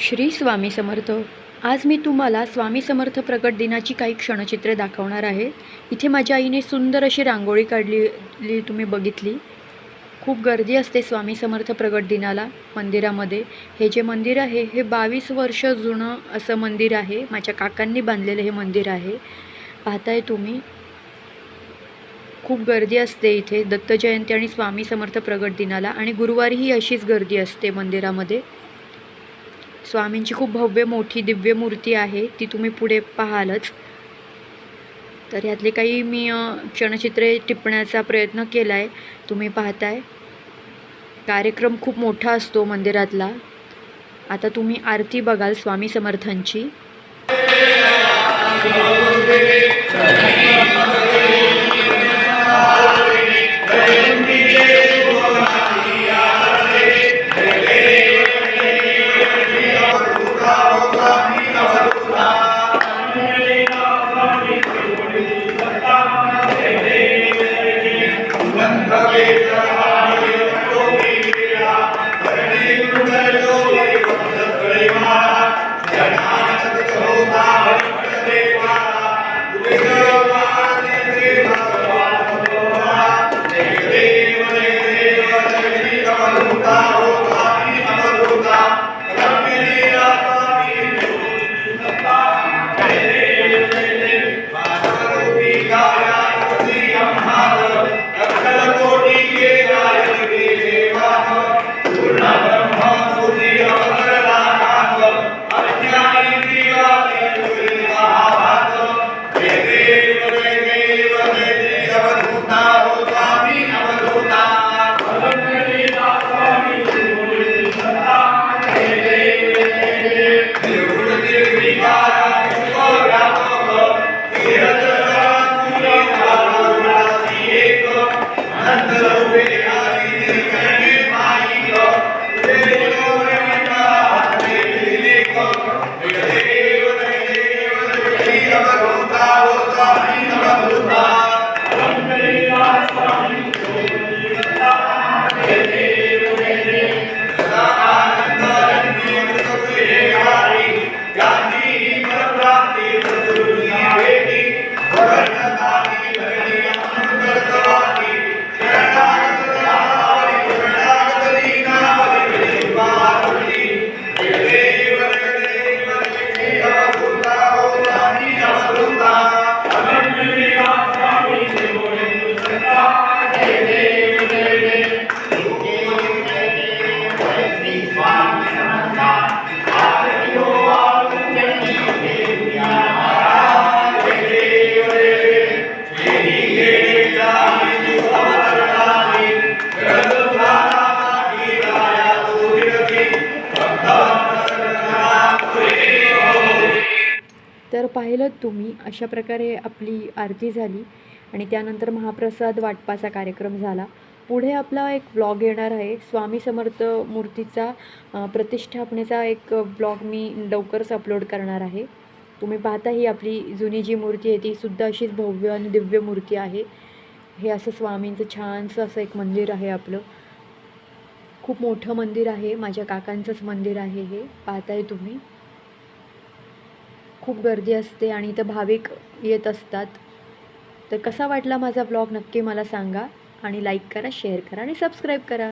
श्री स्वामी समर्थ. आज मी तुम्हाला स्वामी समर्थ प्रगट दिनाची काही क्षणचित्रे दाखवणार आहे. इथे माझ्या आईने सुंदर अशी रांगोळी काढलेली तुम्ही बघितली. खूप गर्दी असते स्वामी समर्थ प्रगट दिनाला मंदिरामध्ये. हे जे मंदिर आहे हे बावीस वर्ष जुनं असं मंदिर आहे. माझ्या काकांनी बांधलेलं हे मंदिर आहे. पाहताय तुम्ही. खूप गर्दी असते इथे. दत्त जयंती आणि स्वामी समर्थ प्रगट दिनाला आणि गुरुवारीही अशीच गर्दी असते मंदिरामध्ये. स्वामींची खूप भव्य मोठी दिव्य मूर्ती आहे. ती तुम्ही पुढे पाहालच. तर यातले काही मी क्षणचित्रे टिपण्याचा प्रयत्न केला आहे तुम्ही पाहताय. कार्यक्रम खूप मोठा असतो मंदिरातला. आता तुम्ही आरती बघाल स्वामी समर्थांची. হবে and तर पाहिलं तुम्ही अशा प्रकारे आपली आरती झाली आणि त्यानंतर महाप्रसाद वाटपाचा कार्यक्रम झाला. पुढे आपला एक ब्लॉग येणार आहे. स्वामी समर्थ मूर्तीचा प्रतिष्ठापनेचा एक ब्लॉग मी लवकरच अपलोड करणार आहे. तुम्ही पाहता ही आपली जुनी जी मूर्ती आहे ती सुद्धा अशीच भव्य आणि दिव्य मूर्ती आहे. हे असं स्वामींचं छानसं असं एक मंदिर आहे आपलं. खूप मोठं मंदिर आहे. माझ्या काकांचंच मंदिर आहे हे. पाहताय तुम्ही. खूप गर्दी असते आणि इथं भाविक येत असतात. तर कसा वाटला माझा ब्लॉग नक्की मला सांगा आणि लाईक करा शेअर करा आणि सबस्क्राईब करा.